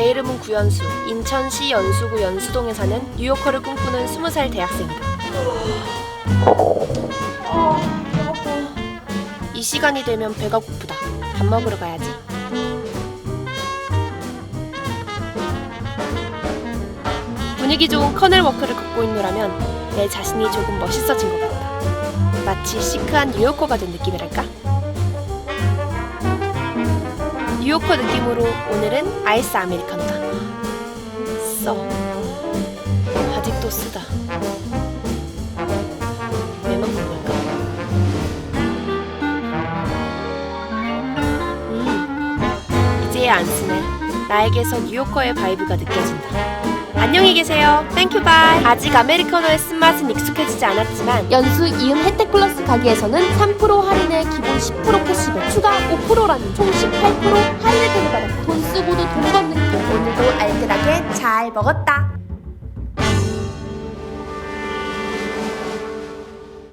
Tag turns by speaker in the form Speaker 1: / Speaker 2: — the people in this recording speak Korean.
Speaker 1: 내 이름은 구연수. 인천시 연수구 연수동에 사는 뉴요커를 꿈꾸는 20살 대학생이다. 이 시간이 되면 배가 고프다. 밥 먹으러 가야지. 분위기 좋은 커넬 워크를 걷고 있노라면 내 자신이 조금 멋있어진 것 같다. 마치 시크한 뉴요커가 된 느낌이랄까? 뉴요커 느낌으로 오늘은 아이스 아메리카노다. 써. 아직도 쓰다. 왜 먹는 걸까? 음, 이제야 안 쓰네. 나에게서 뉴요커의 바이브가 느껴진다. 안녕히 계세요. 땡큐 바이. 아직 아메리카노의 쓴맛은 익숙해지지 않았지만 연수 이음 혜택 플러스 가게에서는 3% 할인에 기본 10% 캐시백, 추가 5%라는 총 18% 할인 혜택을 받았고 돈 쓰고도 돈 버는 느낌. 오늘도 알뜰하게 잘 먹었다.